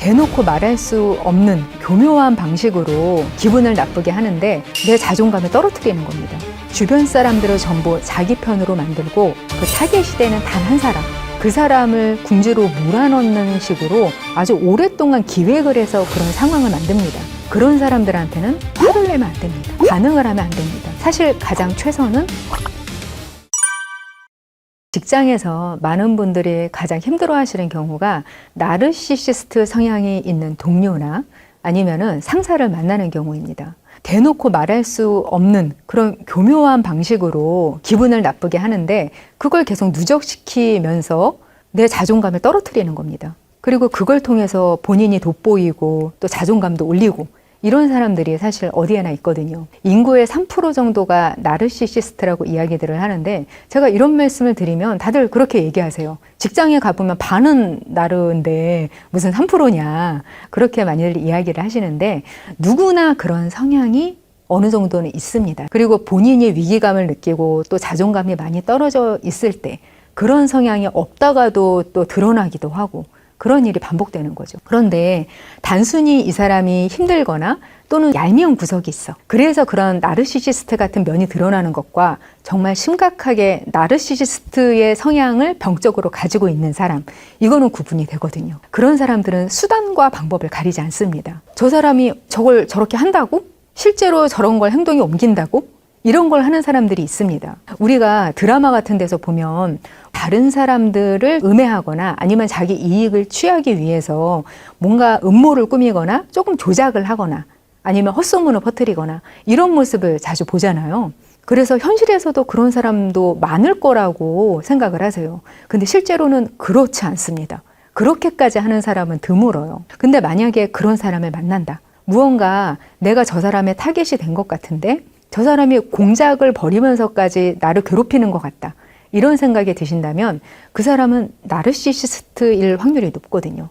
대놓고 말할 수 없는 교묘한 방식으로 기분을 나쁘게 하는데 내 자존감을 떨어뜨리는 겁니다. 주변 사람들을 전부 자기 편으로 만들고 그 타겟이 되는 단 한 사람, 그 사람을 궁지로 몰아넣는 식으로 아주 오랫동안 기획을 해서 그런 상황을 만듭니다. 그런 사람들한테는 화를 내면 안 됩니다. 반응을 하면 안 됩니다. 사실 가장 최선은 직장에서 많은 분들이 가장 힘들어 하시는 경우가 나르시시스트 성향이 있는 동료나 아니면은 상사를 만나는 경우입니다. 대놓고 말할 수 없는 그런 교묘한 방식으로 기분을 나쁘게 하는데 그걸 계속 누적시키면서 내 자존감을 떨어뜨리는 겁니다. 그리고 그걸 통해서 본인이 돋보이고 또 자존감도 올리고 이런 사람들이 사실 어디에나 있거든요. 인구의 3% 정도가 나르시시스트라고 이야기들을 하는데 제가 이런 말씀을 드리면 다들 그렇게 얘기하세요. 직장에 가보면 반은 나르인데 무슨 3%냐. 그렇게 많이들 이야기를 하시는데 누구나 그런 성향이 어느 정도는 있습니다. 그리고 본인이 위기감을 느끼고 또 자존감이 많이 떨어져 있을 때 그런 성향이 없다가도 또 드러나기도 하고 그런 일이 반복되는 거죠. 그런데 단순히 이 사람이 힘들거나 또는 얄미운 구석이 있어. 그래서 그런 나르시시스트 같은 면이 드러나는 것과 정말 심각하게 나르시시스트의 성향을 병적으로 가지고 있는 사람, 이거는 구분이 되거든요. 그런 사람들은 수단과 방법을 가리지 않습니다. 저 사람이 저걸 저렇게 한다고? 실제로 저런 걸 행동에 옮긴다고? 이런 걸 하는 사람들이 있습니다. 우리가 드라마 같은 데서 보면 다른 사람들을 음해하거나 아니면 자기 이익을 취하기 위해서 뭔가 음모를 꾸미거나 조금 조작을 하거나 아니면 헛소문을 퍼뜨리거나 이런 모습을 자주 보잖아요. 그래서 현실에서도 그런 사람도 많을 거라고 생각을 하세요. 근데 실제로는 그렇지 않습니다. 그렇게까지 하는 사람은 드물어요. 근데 만약에 그런 사람을 만난다. 무언가 내가 저 사람의 타겟이 된 것 같은데 저 사람이 공작을 벌이면서까지 나를 괴롭히는 것 같다. 이런 생각이 드신다면 그 사람은 나르시시스트일 확률이 높거든요.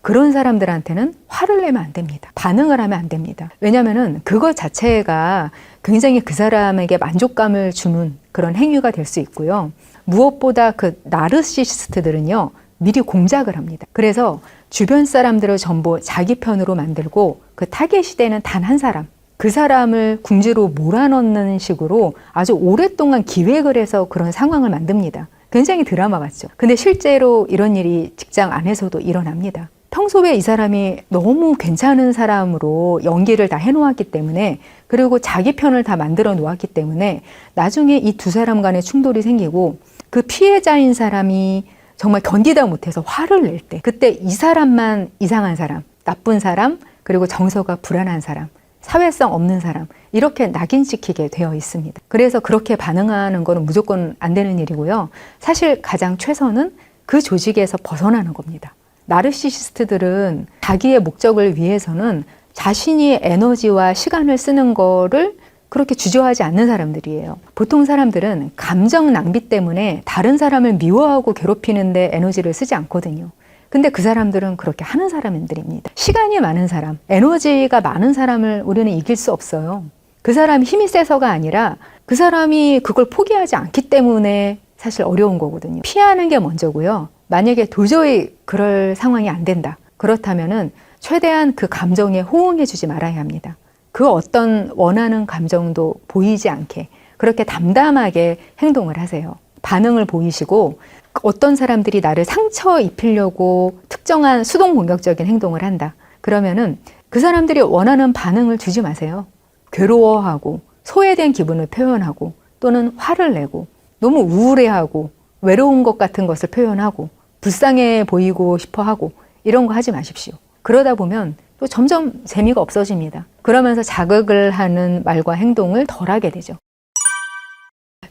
그런 사람들한테는 화를 내면 안 됩니다. 반응을 하면 안 됩니다. 왜냐면은 그것 자체가 굉장히 그 사람에게 만족감을 주는 그런 행위가 될 수 있고요. 무엇보다 그 나르시시스트들은요, 미리 공작을 합니다. 그래서 주변 사람들을 전부 자기 편으로 만들고 그 타겟이 되는 단 한 사람, 그 사람을 궁지로 몰아넣는 식으로 아주 오랫동안 기획을 해서 그런 상황을 만듭니다. 굉장히 드라마 같죠. 근데 실제로 이런 일이 직장 안에서도 일어납니다. 평소에 이 사람이 너무 괜찮은 사람으로 연기를 다 해놓았기 때문에 그리고 자기 편을 다 만들어 놓았기 때문에 나중에 이 두 사람 간의 충돌이 생기고 그 피해자인 사람이 정말 견디다 못해서 화를 낼 때 그때 이 사람만 이상한 사람, 나쁜 사람, 그리고 정서가 불안한 사람 사회성 없는 사람 이렇게 낙인시키게 되어 있습니다. 그래서 그렇게 반응하는 거는 무조건 안 되는 일이고요. 사실 가장 최선은 그 조직에서 벗어나는 겁니다. 나르시시스트들은 자기의 목적을 위해서는 자신이 에너지와 시간을 쓰는 거를 그렇게 주저하지 않는 사람들이에요. 보통 사람들은 감정 낭비 때문에 다른 사람을 미워하고 괴롭히는데 에너지를 쓰지 않거든요. 근데 그 사람들은 그렇게 하는 사람들입니다. 시간이 많은 사람, 에너지가 많은 사람을 우리는 이길 수 없어요. 그 사람이 힘이 세서가 아니라 그 사람이 그걸 포기하지 않기 때문에 사실 어려운 거거든요. 피하는 게 먼저고요. 만약에 도저히 그럴 상황이 안 된다. 그렇다면은 최대한 그 감정에 호응해 주지 말아야 합니다. 그 어떤 원하는 감정도 보이지 않게 그렇게 담담하게 행동을 하세요. 반응을 보이시고 어떤 사람들이 나를 상처 입히려고 특정한 수동 공격적인 행동을 한다. 그러면은 그 사람들이 원하는 반응을 주지 마세요. 괴로워하고 소외된 기분을 표현하고 또는 화를 내고 너무 우울해하고 외로운 것 같은 것을 표현하고 불쌍해 보이고 싶어 하고 이런 거 하지 마십시오. 그러다 보면 또 점점 재미가 없어집니다. 그러면서 자극을 하는 말과 행동을 덜 하게 되죠.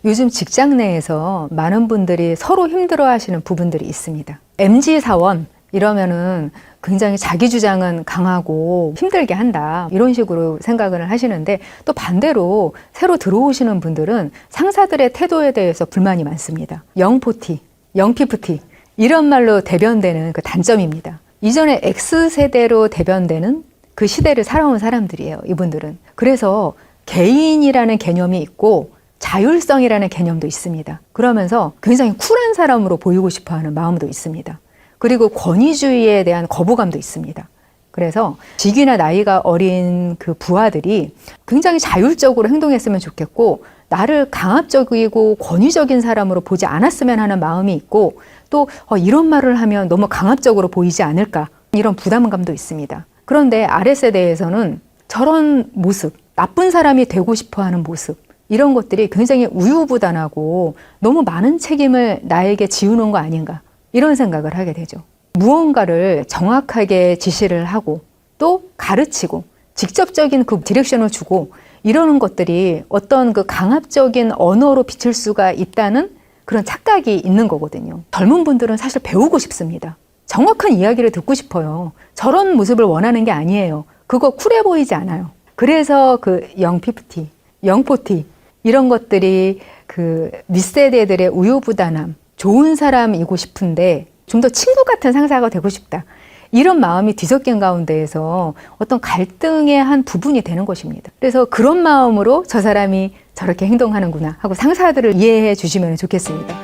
요즘 직장 내에서 많은 분들이 서로 힘들어 하시는 부분들이 있습니다. MG 사원 이러면은 굉장히 자기 주장은 강하고 힘들게 한다. 이런 식으로 생각을 하시는데 또 반대로 새로 들어오시는 분들은 상사들의 태도에 대해서 불만이 많습니다. 영포티, 영피프티 이런 말로 대변되는 그 단점입니다. 이전에 X세대로 대변되는 그 시대를 살아온 사람들이에요. 이분들은. 그래서 개인이라는 개념이 있고 자율성이라는 개념도 있습니다. 그러면서 굉장히 쿨한 사람으로 보이고 싶어 하는 마음도 있습니다. 그리고 권위주의에 대한 거부감도 있습니다. 그래서 직위나 나이가 어린 그 부하들이 굉장히 자율적으로 행동했으면 좋겠고 나를 강압적이고 권위적인 사람으로 보지 않았으면 하는 마음이 있고 또 어, 이런 말을 하면 너무 강압적으로 보이지 않을까 이런 부담감도 있습니다. 그런데 아랫세대에서는 저런 모습, 나쁜 사람이 되고 싶어 하는 모습, 이런 것들이 굉장히 우유부단하고 너무 많은 책임을 나에게 지우는 거 아닌가 이런 생각을 하게 되죠. 무언가를 정확하게 지시를 하고 또 가르치고 직접적인 그 디렉션을 주고 이러는 것들이 어떤 그 강압적인 언어로 비칠 수가 있다는 그런 착각이 있는 거거든요. 젊은 분들은 사실 배우고 싶습니다. 정확한 이야기를 듣고 싶어요. 저런 모습을 원하는 게 아니에요. 그거 쿨해 보이지 않아요. 그래서 그 영피프티, 영포티 이런 것들이 그 윗세대들의 우유부단함, 좋은 사람이고 싶은데 좀 더 친구 같은 상사가 되고 싶다. 이런 마음이 뒤섞인 가운데에서 어떤 갈등의 한 부분이 되는 것입니다. 그래서 그런 마음으로 저 사람이 저렇게 행동하는구나 하고 상사들을 이해해 주시면 좋겠습니다.